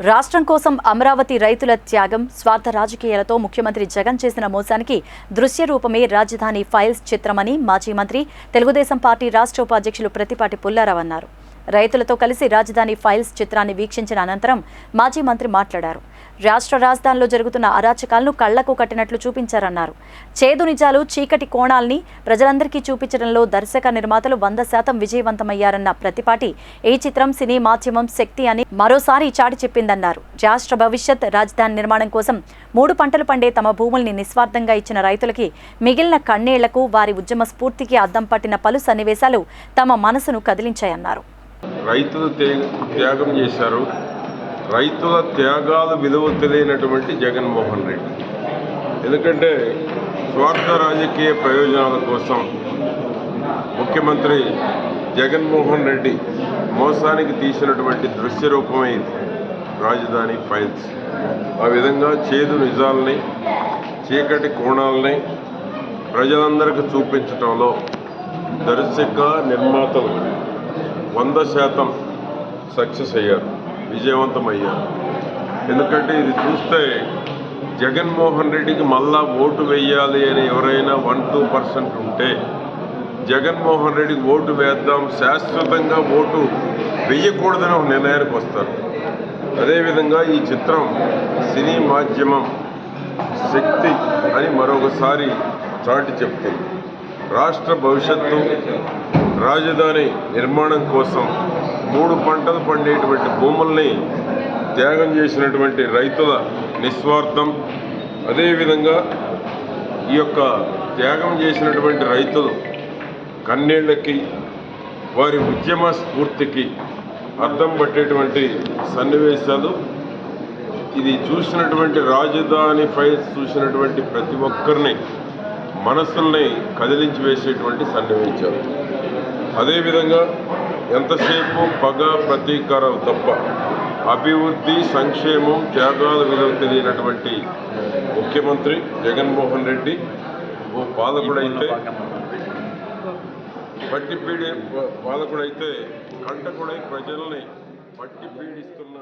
రాష్ట్రం కోసం అమరావతి రైతుల త్యాగం స్వార్థ రాజకీయాలతో ముఖ్యమంత్రి జగన్ చేసిన మోసానికి దృశ్య రూపమే రాజధాని ఫైల్స్ చిత్రమని మాజీ మంత్రి తెలుగుదేశం పార్టీ రాష్ట్ర ఉపాధ్యక్షులు ప్రతిపాటి పుల్లారావు అన్నారు. రైతులతో కలిసి రాజధాని ఫైల్స్ చిత్రాన్ని వీక్షించిన అనంతరం మాజీ మంత్రి మాట్లాడారు. రాష్ట్ర రాజధానిలో జరుగుతున్న అరాచకాలను కళ్ళకు కట్టినట్లు చూపించారన్నారు. చేదు నిజాలు చీకటి కోణాల్ని ప్రజలందరికీ చూపించడంలో దర్శక నిర్మాతలు వంద శాతం విజయవంతమయ్యారన్న ప్రతిపాటి ఈ చిత్రం సినీ మాధ్యమం శక్తి అని మరోసారి చాటి చెప్పిందన్నారు. రాష్ట్ర భవిష్యత్ రాజధాని నిర్మాణం కోసం మూడు పంటలు పండే తమ భూముల్ని నిస్వార్థంగా ఇచ్చిన రైతులకి మిగిలిన కన్నేళ్ళకు వారి ఉద్యమ స్ఫూర్తికి అద్దం పట్టిన పలు సన్నివేశాలు తమ మనసును కదిలించాయన్నారు. రైతులు త్యాగం చేశారు. రైతుల త్యాగాలు విలువ తెలియనటువంటి జగన్మోహన్ రెడ్డి. ఎందుకంటే స్వార్థ రాజకీయ ప్రయోజనాల కోసం ముఖ్యమంత్రి జగన్మోహన్ రెడ్డి మోసానికి తీసినటువంటి దృశ్య రూపమే ఇది. రాజధాని ఫైల్స్. ఆ విధంగా చేదు నిజాల్ని చీకటి కోణాలని ప్రజలందరికీ చూపించటంలో దర్శక నిర్మాతలు వంద శాతం సక్సెస్ అయ్యారు. విజయవంతమయ్యారు ఎందుకంటే ఇది చూస్తే జగన్మోహన్ రెడ్డికి మళ్ళా ఓటు వేయాలి అని ఎవరైనా వన్ టూ పర్సెంట్ ఉంటే జగన్మోహన్ రెడ్డికి ఓటు వేద్దాం శాశ్వతంగా ఓటు వేయకూడదని ఒక నిర్ణయానికి వస్తారు. అదేవిధంగా ఈ చిత్రం సినీ మాధ్యమం శక్తి అని మరొకసారి చాటి చెప్తుంది. రాష్ట్ర భవిష్యత్తు రాజధాని నిర్మాణం కోసం మూడు పంటలు పండేటువంటి భూముల్ని త్యాగం చేసినటువంటి రైతుల నిస్వార్థం అదేవిధంగా ఈ యొక్క త్యాగం చేసినటువంటి రైతులు కన్నీళ్ళకి వారి ఉద్యమ స్ఫూర్తికి అర్థం పట్టేటువంటి సన్నివేశాలు. ఇది చూసినటువంటి రాజధాని ఫైల్స్ చూసినటువంటి ప్రతి ఒక్కరిని మనసుల్ని కదిలించి వేసేటువంటి సన్నివేశాలు. అదేవిధంగా ఎంతసేపు పగ ప్రతీకారాలు తప్ప అభివృద్ధి సంక్షేమం త్యాగాల విలువ తెలియనటువంటి ముఖ్యమంత్రి జగన్మోహన్ రెడ్డి ఓ పాలకుడైతే పట్టి పీడి పాలకుడైతే కంటకుడై ప్రజల్ని పట్టి పీడిస్తున్న